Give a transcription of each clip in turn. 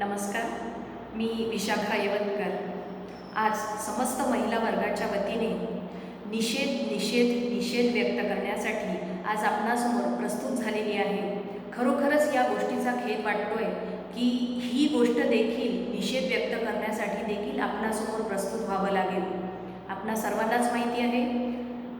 नमस्कार मी विशाखा येवतकर आज समस्त महिला वर्गाच्या वतीने निषेध निषेध निषेध व्यक्त करण्यासाठी आज आपणासमोर प्रस्तुत झालेली आहे. खरोखरच या गोष्टीचा खेद वाटतोय की ही गोष्ट देखील निषेध व्यक्त करण्यासाठी देखील आपणासमोर प्रस्तुत व्हावं लागेल. आपणा सर्वांनाच माहिती आहे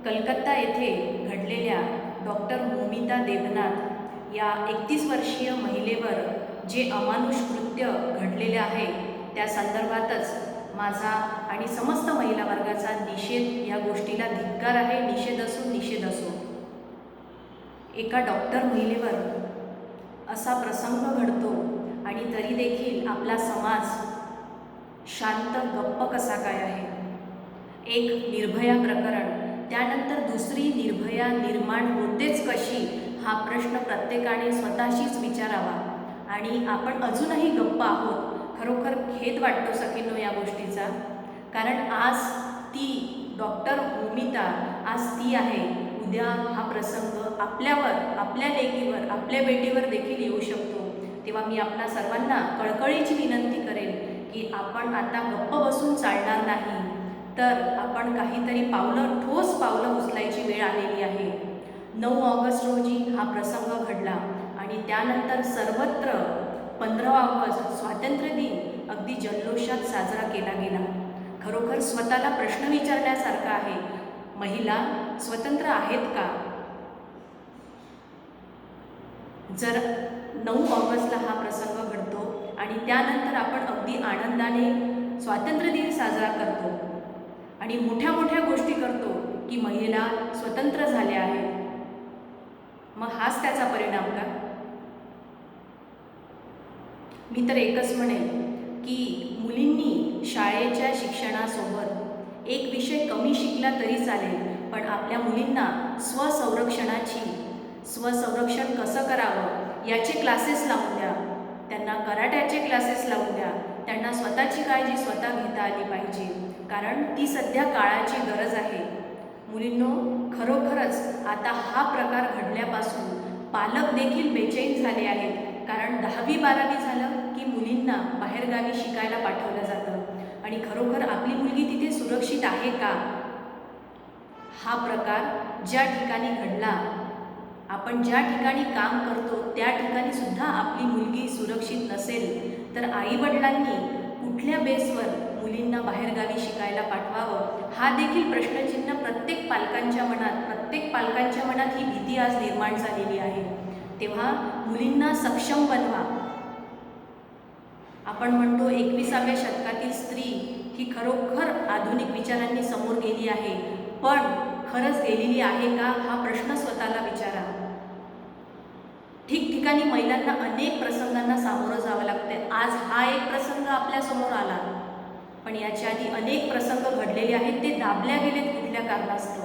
कलकत्ता येथे घडलेल्या डॉक्टर मोमिता देवनाथ या एकतीस वर्षीय महिलेवर जे अमानुष कृत्य घडलेले आहे त्या संदर्भातच माझा आणि समस्त महिला वर्गाचा निषेध या गोष्टीला धिक्कार आहे निषेध असो निषेध असो. एका डॉक्टर महिलेवर असा प्रसंग घडतो आणि तरी देखील आपला समाज शांत गप्प कसा काय आहे? एक निर्भया प्रकरण त्यानंतर दुसरी निर्भया निर्माण होतेच कशी? हा प्रश्न प्रत्येकाने स्वतःशीच विचारावा. आणि आपण अजूनही गप्प आहोत खरोखर खेद वाटतो सखींनो या गोष्टीचा. कारण आज ती डॉक्टर भूमिता आज ती आहे. उद्या हा प्रसंग आपल्यावर आपल्या लेकीवर आपल्या बेटीवर देखील येऊ शकतो. तेव्हा मी आपणा सर्वांना कळकळीची विनंती करेन की आपण आता गप्प बसून चालणार नाही. तर आपण काहीतरी पावलं ठोस पावलं उचलायची वेळ आलेली आहे. नऊ ऑगस्ट रोजी हा प्रसंग घडला. आणि त्यानंतर सर्वत्र पंधरा ऑगस्ट स्वातंत्र्य दिन अगदी जल्लोषात साजरा केला गेला. खरोखर स्वतःला प्रश्न विचारण्यासारखा आहे. महिला स्वतंत्र आहेत का? जर नऊ ऑगस्टला हा प्रसंग घडतो आणि त्यानंतर आपण अगदी आनंदाने स्वातंत्र्य दिन साजरा करतो आणि मोठ्या मोठ्या गोष्टी करतो की महिला स्वतंत्र झाल्या आहेत मग हाच त्याचा परिणाम का? मी तर एकच म्हणेन की मुलींनी शाळेच्या शिक्षणासोबत एक विषय कमी शिकला तरी चालेल पण आपल्या मुलींना स्वसंरक्षणाची स्वसंरक्षण कसं करावं याचे क्लासेस लावून द्या. त्यांना कराट्याचे क्लासेस लावून द्या. त्यांना स्वतःची काळजी स्वतः घेता आली पाहिजे कारण ती सध्या काळाची गरज आहे. मुलींनो खरोखरच आता हा प्रकार घडल्यापासून पालक देखील बेचैन झाले आहेत कारण दहावी बारावी झालं की मुलींना बाहेरगावी शिकायला पाठवलं जातं. आणि खरोखर आपली मुलगी तिथे सुरक्षित आहे का? हा प्रकार ज्या ठिकाणी घडला आपण ज्या ठिकाणी काम करतो त्या ठिकाणी सुद्धा आपली मुलगी सुरक्षित नसेल तर आईवडिलांनी कुठल्या बेसवर मुलींना बाहेरगावी शिकायला पाठवावं? हा देखील प्रश्नचिन्ह प्रत्येक पालकांच्या मनात प्रत्येक पालकांच्या मनात ही भीती आज निर्माण झालेली आहे. तेव्हा मुलींना सक्षम बनवा. आपण म्हणतो एकविसाव्या शतकातील स्त्री ही खरोखर आधुनिक विचारांनी समोर गेली आहे. पण खरंच गेलेली आहे का? हा प्रश्न स्वतःला विचारा. ठिकठिकाणी महिलांना अनेक प्रसंगांना सामोरं जावं लागतं आज हा एक प्रसंग आपल्यासमोर आला. पण याच्या आधी अनेक प्रसंग घडलेले आहेत ते दाबल्या गेलेत कुठल्या कारणास्तव?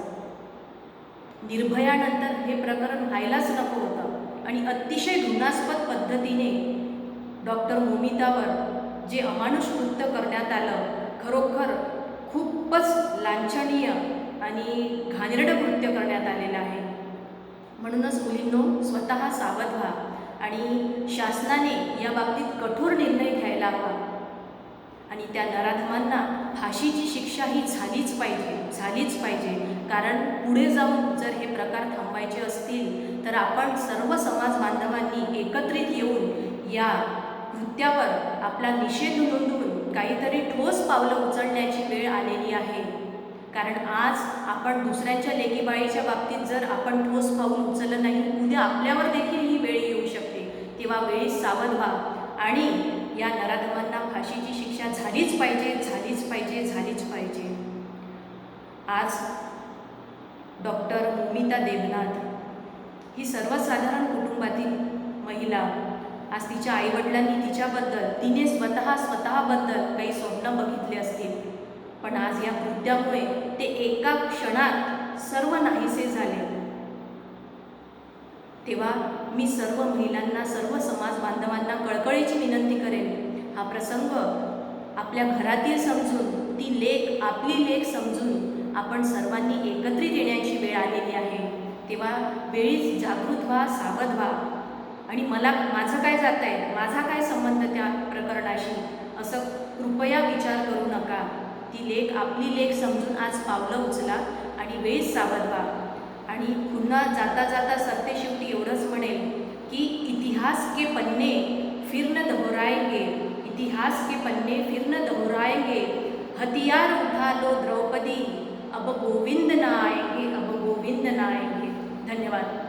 निर्भयानंतर हे प्रकरण व्हायलाच नको होतं. आणि अतिशय घृणास्पद पद्धतीने डॉक्टर मोमितावर जे अमानुष कृत्य करण्यात आलं खरोखर खूपच लांछनीय आणि घाणेरडं कृत्य करण्यात आलेलं आहे. म्हणूनच मुलींनो स्वतः सावध व्हा आणि शासनाने या बाबतीत कठोर निर्णय घ्यायला हवा. आणि त्या नराधमांना फाशीची शिक्षा ही झालीच पाहिजे झालीच पाहिजे. कारण पुढे जाऊन जर हे प्रकार थांबायचे असतील तर आपण सर्व समाज बांधवांनी एकत्रित येऊन या कृत्यावर आपला निषेध नोंदवून काहीतरी ठोस पावलं उचलण्याची वेळ आलेली आहे. कारण आज आपण दुसऱ्यांच्या लेगीबाळीच्या बाबतीत जर आपण ठोस पाऊल उचललं नाही उद्या आपल्यावर देखील ही वेळ येऊ शकते. तेव्हा वेळी सावध व्हा. आणि या नराधमांना फाशीची शिक्षा झालीच पाहिजे झालीच पाहिजे झालीच पाहिजे. आज डॉक्टर मोमिता देवनाथ ही सर्वसाधारण कुटुंबातील महिला आज तिच्या आईवडिलांनी तिच्याबद्दल तिने स्वतः स्वतःबद्दल काही स्वप्न बघितले असतील. पण आज या कृत्यामुळे ते एका क्षणात सर्व नाहीसे झाले. तेव्हा मी सर्व महिलांना सर्व समाज बांधवांना कळकळीची विनंती करेन. हा प्रसंग आपल्या घरातील समजून ती लेख आपली लेख समजून आपण सर्वांनी एकत्रित येण्याची वेळ आलेली आहे. तेव्हा वेळीच जागृत व्हा सावध व्हा. आणि मला माझं काय जात आहे माझा काय संबंध त्या प्रकरणाशी? असं कृपया विचार करू नका. ती लेख आपली लेख समजून आज पावलं उचला आणि वेळ सावधवा आणि पुन्हा जाता जाता सरते शेवटी एवढंच म्हणेल की इतिहास के पन्ने फिरन न दोहराएंगे. इतिहास के पन्ने फिरन न दोहराएंगे. हथियार उठा लो द्रौपदी अब गोविंद ना आएंगे अब गोविंद ना आएंगे. धन्यवाद.